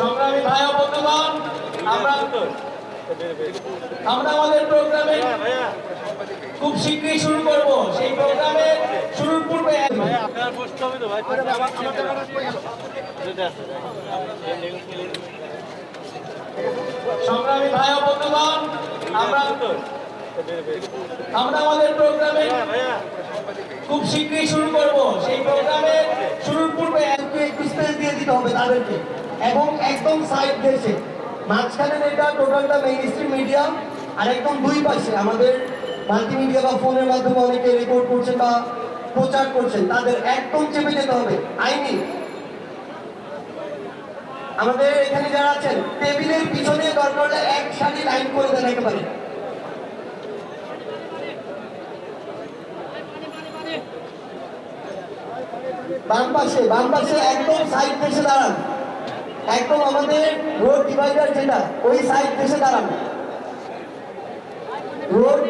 সংগ্রামী ভাই বন্ধুগণ, আমরা আমরা খুব শীঘ্রই শুরু করব। সেই প্রোগ্রামে শুরুর পূর্বে সংগ্রামী ভাই বন্ধুগণ, আমরা আমরা আমাদের প্রোগ্রামে খুব শীঘ্রই শুরু করব। সেই প্রোগ্রামে শুরুর পূর্বে একটু একটু স্পেস দিয়ে দিতে হবে তাদেরকে। এবং একদম সাইড দেশে। মাঝখানে এটা টোটালটা মেইন স্ট্রিম মিডিয়া আর একদম দুই পাশে আমাদের মাল্টি মিডিয়া বা ফোনের মাধ্যমে অনেকে রেকর্ড করছেন বা প্রচার করছেন, তাদের একদম চেপে যেতে হবে। আইনি। আমাদের এখানে যারা আছেন, টেবিলের পিছনে দরকার এক সারি লাইন করে দেন একেবারে। বাম পাশে বাম পাশে একদম সাইড দেশে দাঁড়ান। একদম আমাদের রোড ডিভাইডার যেটা, ওই সাইড দেশে দাঁড়ান। রোড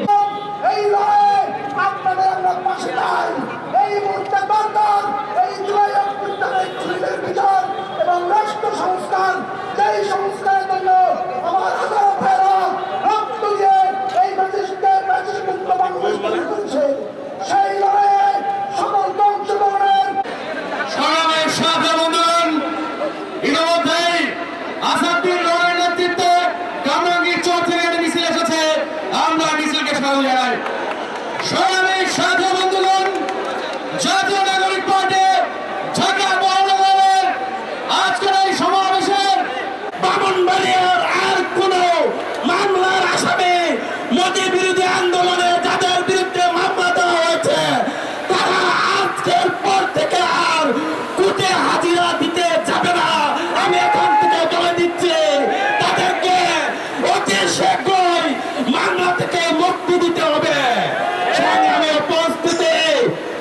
সাহায্য বন্ধুগণ ইতিমধ্যেই আসাদুর রহমানের নেতৃত্বে কামরাঙ্গীর চর থেকে একটা মিছিল এসেছে। আমরা মিছিলকে স্বাগত জানাই সংগ্রামী সাহায্য বন্ধুগণ জাতীয় নাগরিক এই সমাবেশের বামনবাড়িয়ার আর কোন মামলার আসামে মোদী আন্দোলনের